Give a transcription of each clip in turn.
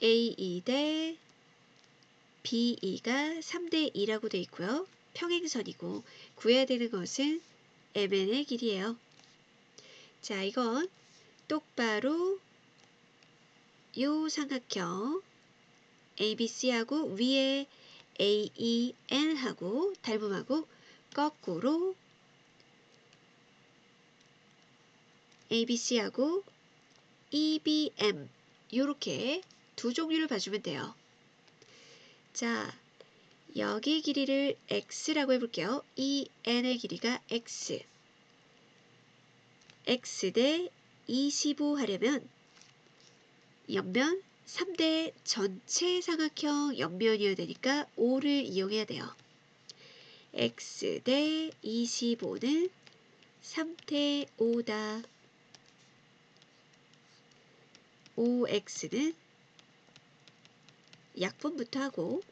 A2 대 B2가 3대 2라고 되어 있고요. 평행선이고 구해야 되는 것은 MN의 길이에요. 자, 이건 똑바로 요 삼각형 ABC하고 위에 AEN하고 닮음하고 거꾸로 ABC하고 EBM 이렇게 두 종류를 봐주면 돼요. 자, 여기 길이를 x라고 해볼게요. 이 n의 길이가 x. x 대 25 하려면 옆면 3대 전체 삼각형 옆면이어야 되니까 5를 이용해야 돼요. x 대 25는 3대 5다. 5x는 약분부터 하고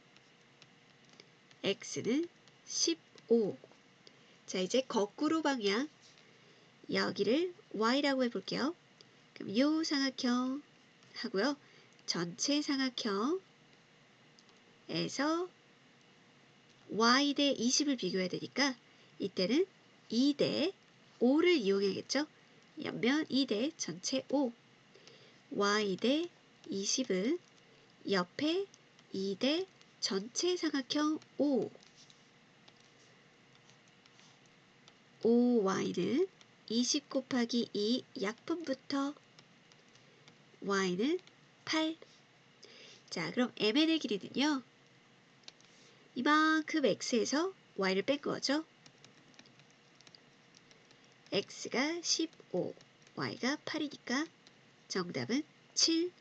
x는 15. 자, 이제 거꾸로 방향 여기를 y라고 해볼게요. 그럼 요 삼각형 하고요. 전체 삼각형에서 y 대 20을 비교해야 되니까 이때는 2 대 5를 이용해야겠죠. 옆면 2 대 전체 5 y 대 20은 옆에 2대 전체 삼각형 5 5y는 20 곱하기 2 약분부터 y는 8. 자, 그럼 mn의 길이는요. 이만큼 x에서 y를 뺀 거죠. x가 15, y가 8이니까 정답은 7.